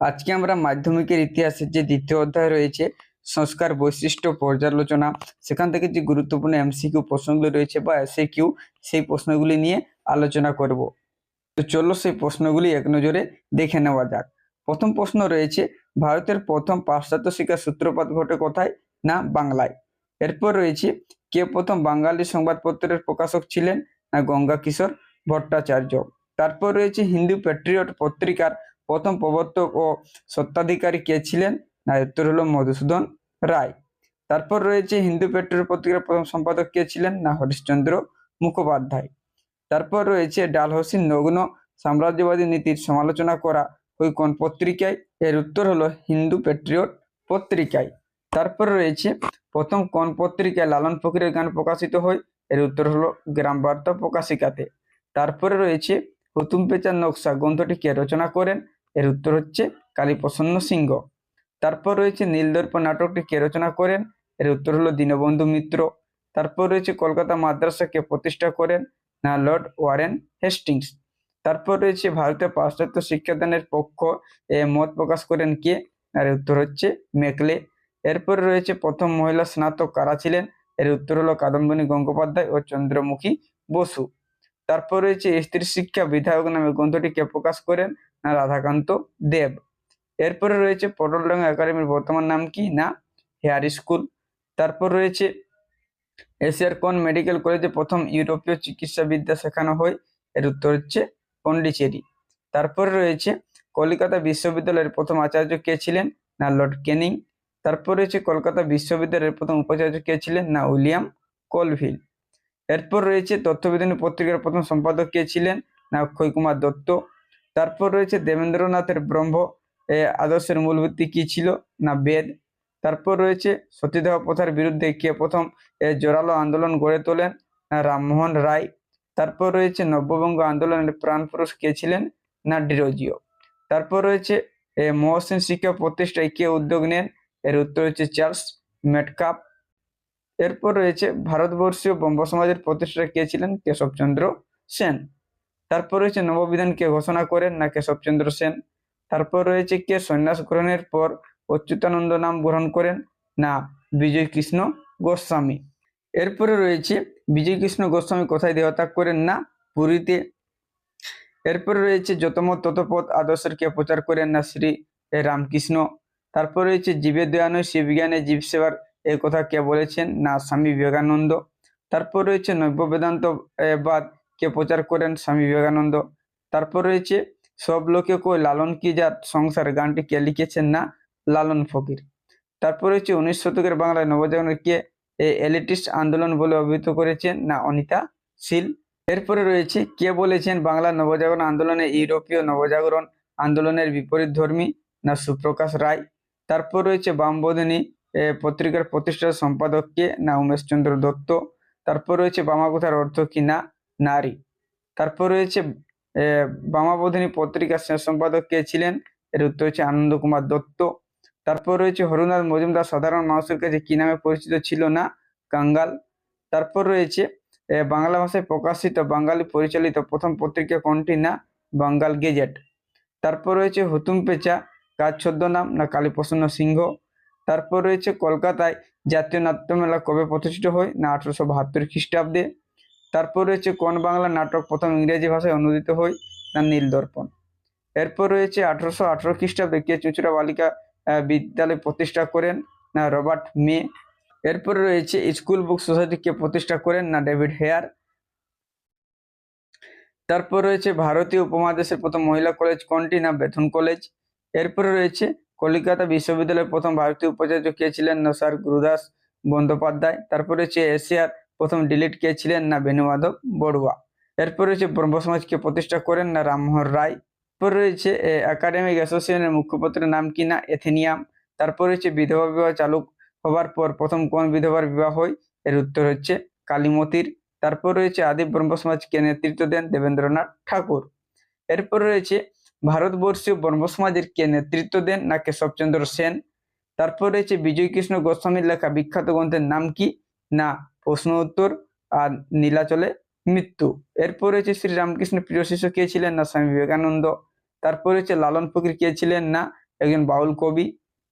আজকে আমরা মাধ্যমিকের ইতিহাসের যে দ্বিতীয় অধ্যায় রয়েছে, সংস্কার বৈশিষ্ট্য পর্যালোচনা, সেখান থেকে যে গুরুত্বপূর্ণ এমসিকিউ প্রশ্নগুলি রয়েছে বা এসএ কিউ সেই প্রশ্নগুলি নিয়ে আলোচনা করব। তো চলো সেই প্রশ্নগুলি এক নজরে দেখে নেওয়া যাক। প্রথম প্রশ্ন রয়েছে, ভারতের প্রথম পাশ্চাত্য শিক্ষার সূত্রপাত ঘটে কোথায় না বাংলায়? এরপর রয়েছে, কে প্রথম বাঙালি সংবাদপত্রের প্রকাশক ছিলেন না গঙ্গা কিশোর ভট্টাচার্য? তারপর রয়েছে, হিন্দু প্যাট্রিয়ট পত্রিকার প্রথম প্রবর্তক ও সত্ত্বাধিকারী কে ছিলেন? না, উত্তর হলো মধুসূদন রায়। তারপর রয়েছে হিন্দু পেট্রোল পত্রিকার প্রথম সম্পাদক কে ছিলেন? না, হরিশ্চন্দ্র মুখোপাধ্যায়। তারপর রয়েছে ডালহসির নগ্ন সাম্রাজ্যবাদী নীতির সমালোচনা করা ওই কোন পত্রিকায়। এর উত্তর হলো হিন্দু পেট্রিয়ট পত্রিকায়। তারপর রয়েছে প্রথম কোন পত্রিকায় লালন ফকিরের গান প্রকাশিত হয়? এর উত্তর হলো গ্রাম বার্তা প্রকাশিকাতে। তারপরে রয়েছে হুতুম পেচার নকশা, গ্রন্থটি কে রচনা করেন? এর উত্তর হচ্ছে কালীপ্রসন্ন সিংহ। তারপর রয়েছে নীলদর্প নাটকটি কে রচনা করেন? এর উত্তর হলো দীনবন্ধু মিত্র। তারপর রয়েছে কলকাতা মাদ্রাসা কে প্রতিষ্ঠা করেন? না, লর্ড ওয়ারেন হেস্টিংস। তারপর রয়েছে ভারতীয় পাশ্চাত্য শিক্ষাদানের পক্ষ এ মত প্রকাশ করেন কে? আর উত্তর হচ্ছে মেকলে। এরপর রয়েছে প্রথম মহিলা স্নাতক কারা ছিলেন? এর উত্তর হলো কাদম্বিনী গঙ্গোপাধ্যায় ও চন্দ্রমুখী বসু। তারপর রয়েছে স্ত্রী শিক্ষা বিধায়ক নামে গ্রন্থটি কে প্রকাশ করেন? রাধাকান্ত দেব। এরপরে রয়েছে পটলডাঙ্গা একাডেমির বর্তমান নাম কি? না, হেয়ার স্কুল। তারপর রয়েছে এশিয়ার কোন মেডিকেল কলেজে প্রথম ইউরোপীয় চিকিৎসা বিদ্যা শেখানো হয়? এর উত্তর হচ্ছে পন্ডিচেরি। তারপরে রয়েছে কলকাতা বিশ্ববিদ্যালয়ের প্রথম আচার্য কে ছিলেন? না, লর্ড কেনিং। তারপর রয়েছে কলকাতা বিশ্ববিদ্যালয়ের প্রথম উপাচার্য কে ছিলেন? না, উইলিয়াম কলভিল। এরপর রয়েছে তথ্যবিধানী পত্রিকার প্রথম সম্পাদক কে ছিলেন? না অক্ষয় কুমার দত্ত। তারপর রয়েছে দেবেন্দ্রনাথের ব্রহ্ম আদর্শের মূল ভিত্তি কি ছিল? না, বেদ। তারপর রয়েছে সতীদাহ প্রথার বিরুদ্ধে কে প্রথম জোরালো আন্দোলন গড়ে তোলেন? না, রামমোহন রায়। তারপর রয়েছে নব্যবঙ্গ আন্দোলনের প্রাণপুরুষ কে ছিলেন? না, ডিরোজিও। তারপর রয়েছে মহসিন শিক্ষা প্রতিষ্ঠায় কে উদ্যোগ নেন? এর উত্তর হচ্ছে চার্লস মেটকাপ। এরপর রয়েছে ভারতবর্ষীয় ব্রহ্ম সমাজের প্রতিষ্ঠা কে ছিলেন? কেশবচন্দ্র সেন। তারপর রয়েছে নববিধান কে ঘোষণা করেন না কেশবচন্দ্র সেন। তারপর রয়েছে কে সন্ন্যাস গ্রহণের পর অচ্যুতানন্দ নাম গ্রহণ করেন না বিজয় কৃষ্ণ গোস্বামী। এরপরে রয়েছে বিজয় কৃষ্ণ গোস্বামী কোথায় দেহত্যাগ করেন না পুরীতে। এরপরে রয়েছে যতমত ততপথ আদর্শের কে প্রচার করেন না শ্রী রামকৃষ্ণ। তারপর রয়েছে জীবের দয়ানয় শিবজ্ঞানে জীব সেবার এই কথা কে বলেছেন না স্বামী বিবেকানন্দ। তারপর রয়েছে নব্য বেদান্ত এ, বাদ কে প্রচার করেন স্বামী বিবেকানন্দ। তারপর রয়েছে, সব লোকে কই, লালন কি জাত, সংসার গানটি কে লিখেছেন না, লালন ফকির। তারপর রয়েছে, উনিশ শতকের বাংলায় নবজাগরণ কে এই এলিটিস্ট আন্দোলন বলে অভিহিত করেছেন না, অনিতা শীল। এরপরে রয়েছে, কে বলেছেন বাংলা নবজাগরণ আন্দোলনে ইউরোপীয় নবজাগরণ আন্দোলনের বিপরীত ধর্মী না সুপ্রকাশ রায়। তারপর রয়েছে বামবোধিনী পত্রিকার প্রতিষ্ঠাতা সম্পাদককে না উমেশচন্দ্র দত্ত। তারপর রয়েছে, বামাকথার অর্থ কি না নারী। তারপর রয়েছে বামাবোধিনী পত্রিকার সম্পাদক কে ছিলেন? এর উত্তর হচ্ছে আনন্দ কুমার দত্ত। তারপর রয়েছে হরুনাথ মজুমদার সাধারণ মানুষের কাছে কি নামে পরিচিত ছিল না? কাঙ্গাল। তারপর রয়েছে বাংলা ভাষায় প্রকাশিত বাঙালি পরিচালিত প্রথম পত্রিকা কোনটি না? বাঙ্গাল গেজেট। তারপর রয়েছে হুতুম পেচা, কাজ ছদ্মনাম না কালীপ্রসন্ন সিংহ। তারপর রয়েছে কলকাতায় জাতীয় নাট্যমেলা কবে প্রতিষ্ঠিত হয়? না, আঠারোশো বাহাত্তর খ্রিস্টাব্দে। তারপর রয়েছে কোন বাংলা নাটক প্রথম ইংরেজি ভাষায় অনুদিত হয় না নীলদর্পণ এরপর রয়েছে আঠারোশো আঠারো খ্রিস্টাব্দে কে চুচুড়া বালিকা বিদ্যালয় প্রতিষ্ঠা করেন না রবার্ট মে? এরপর রয়েছে স্কুল বুক সোসাইটি কে প্রতিষ্ঠা করেন না ডেভিড হেয়ার? তারপর রয়েছে ভারতীয় উপমহাদেশের প্রথম মহিলা কলেজ কোনটি না বেথুন কলেজ? এরপরে রয়েছে কলিকাতা বিশ্ববিদ্যালয়ের প্রথম ভারতীয় উপাচার্য কে ছিলেন না স্যার গুরুদাস বন্দ্যোপাধ্যায়? তারপর রয়েছে এশিয়ার প্রথম ডিলিট কে ছিলেন না বেণুমাধব বড়ুয়া। এরপর রয়েছে ব্রহ্ম সমাজকে প্রতিষ্ঠা করেন না রামমোহন রায়। এরপর রয়েছে একাডেমিক অ্যাসোসিয়েশনের মুখপত্রের নাম কি না? এথেনিয়াম। তারপর রয়েছে, বিধবা বিবাহ চালু হবার পর প্রথম কোন বিধবার বিবাহ হয়? এর উত্তর হচ্ছে কালীমতির। তারপর রয়েছে আদি ব্রহ্ম সমাজকে নেতৃত্ব দেন দেবেন্দ্রনাথ ঠাকুর। এরপর রয়েছে, ভারতবর্ষীয় ব্রহ্ম সমাজের কে নেতৃত্ব দেন না কেশবচন্দ্র সেন। তারপর রয়েছে বিজয় কৃষ্ণ গোস্বামীর লেখা বিখ্যাত গ্রন্থের নাম কি? না প্রশ্ন উত্তর আর নীলাচলে মৃত্যু। এরপর রয়েছে শ্রী রামকৃষ্ণ প্রিয় শিষ্য কে ছিলেন না? স্বামী বিবেকানন্দ। তারপর রয়েছে লালন ফকির কে ছিলেন না? একজন বাউল কবি।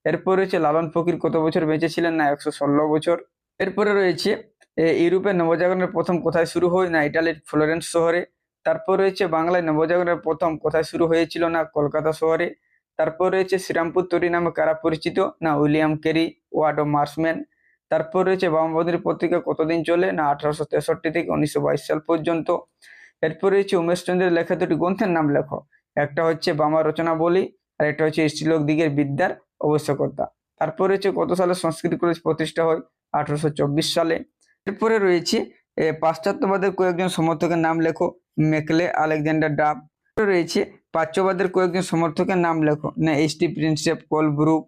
এরপর রয়েছে লালন ফকির কত বছর বেঁচে ছিলেন না? একশো ষোলো বছর। এরপরে রয়েছে এ, ইউরোপে নবজাগরণের প্রথম কোথায় শুরু হয়? না ইটালির ফ্লোরেন্স শহরে। তারপর রয়েছে বাংলায় নবজাগরণের প্রথম কোথায় শুরু হয়েছিল? না কলকাতা শহরে। তারপর রয়েছে শ্রীরামপুর তৈরি নামে কারা পরিচিত? না উইলিয়াম কেরি ওয়ার্ড ও মার্সম্যান। তারপর রয়েছে বামবন্দির পত্রিকা কতদিন চলে? না, আঠারোশো তেষট্টি থেকে উনিশশো বাইশ সাল পর্যন্ত। এরপর রয়েছে উমেশচন্দ্রের লেখা দুটি গ্রন্থের নাম লেখো। একটা হচ্ছে বামা রচনা বলি, আর একটা হচ্ছে স্ত্রীলোক দিগের বিদ্যার আবশ্যকতা তারপর রয়েছে কত সালে সংস্কৃত কলেজ প্রতিষ্ঠা হয়? আঠারোশো চব্বিশ সালে। এরপরে রয়েছে পাশ্চাত্যবাদের কয়েকজন সমর্থকের নাম লেখো। মেকলে, আলেকজান্ডার ডাব। রয়েছে প্রাচ্যবাদের কয়েকজন সমর্থকের নাম লেখো। না, এইচ টি, প্রিন্সেপ, কোলব্রুক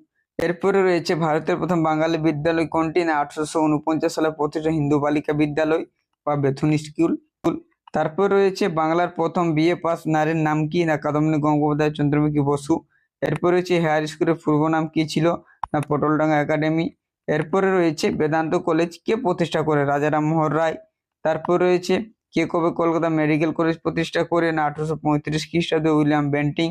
এরপরে রয়েছে ভারতের প্রথম বাঙালি বিদ্যালয় কোনটি? না, আঠারোশো উনপঞ্চাশ সালে প্রতিষ্ঠা হিন্দু বালিকা বিদ্যালয় বা বেথুন স্কুল। তারপর রয়েছে বাংলার প্রথম বিএ পাস নারীর নাম কি? না কাদম্বিনী গঙ্গোপাধ্যায়, চন্দ্রমুখী বসু। এরপর রয়েছে হায়ার স্কুলের পূর্ব নাম কি ছিল? না, পটলডাঙ্গা একাডেমি। এরপরে রয়েছে বেদান্ত কলেজ কে প্রতিষ্ঠা করে? রাজারাম মোহন রায়। তারপর রয়েছে কে কবে কলকাতা মেডিকেল কলেজ প্রতিষ্ঠা করে? না, আঠারোশো পঁয়ত্রিশ খ্রিস্টাব্দে উইলিয়াম বেন্টিং।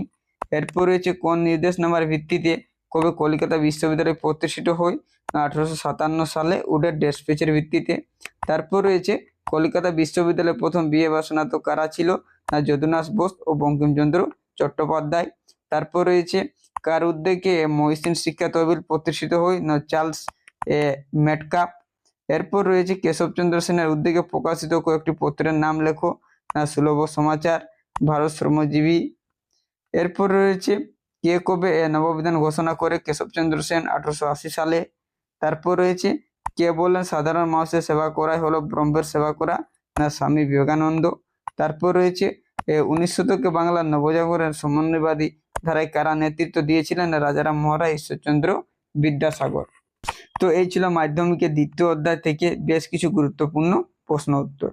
এরপর রয়েছে কোন নির্দেশনামার ভিত্তিতে কবে কলকাতা বিশ্ববিদ্যালয় প্রতিষ্ঠিত হয় আঠারোশো সাতান্ন সালে উডের ডেসপেচের ভিত্তিতে। তারপর রয়েছে কলকাতা বিশ্ববিদ্যালয়ের প্রথম বিএ বা স্নাতক কারা ছিল না যদুনাথ বোস ও বঙ্কিমচন্দ্র চট্টোপাধ্যায়। তারপর রয়েছে কার উদ্যোগে মহিষিন শিক্ষা তহবিল প্রতিষ্ঠিত হয় না চার্লস এ মেটকাপ। এরপর রয়েছে কেশবচন্দ্র সেনের উদ্যোগে প্রকাশিত কয়েকটি পত্রের নাম লেখো না সুলভ সমাচার, ভারত শ্রমজীবী। এরপর রয়েছে কে কবে নববিধান ঘোষণা করে কেশবচন্দ্র সেন আঠারোশো আশি সালে? তারপর রয়েছে, কে বললেন সাধারণ মানুষের সেবা করাই হলো ব্রহ্মের সেবা করা? না, স্বামী বিবেকানন্দ। তারপর রয়েছে উনিশ শতকে বাংলার নবজাগরণের সমন্বয়বাদী ধারায় কারা নেতৃত্ব দিয়েছিলেন? রাজারাম মহারাজ, ঈশ্বরচন্দ্র বিদ্যাসাগর। তো এই ছিল মাধ্যমিকের দ্বিতীয় অধ্যায় থেকে বেশ কিছু গুরুত্বপূর্ণ প্রশ্ন উত্তর।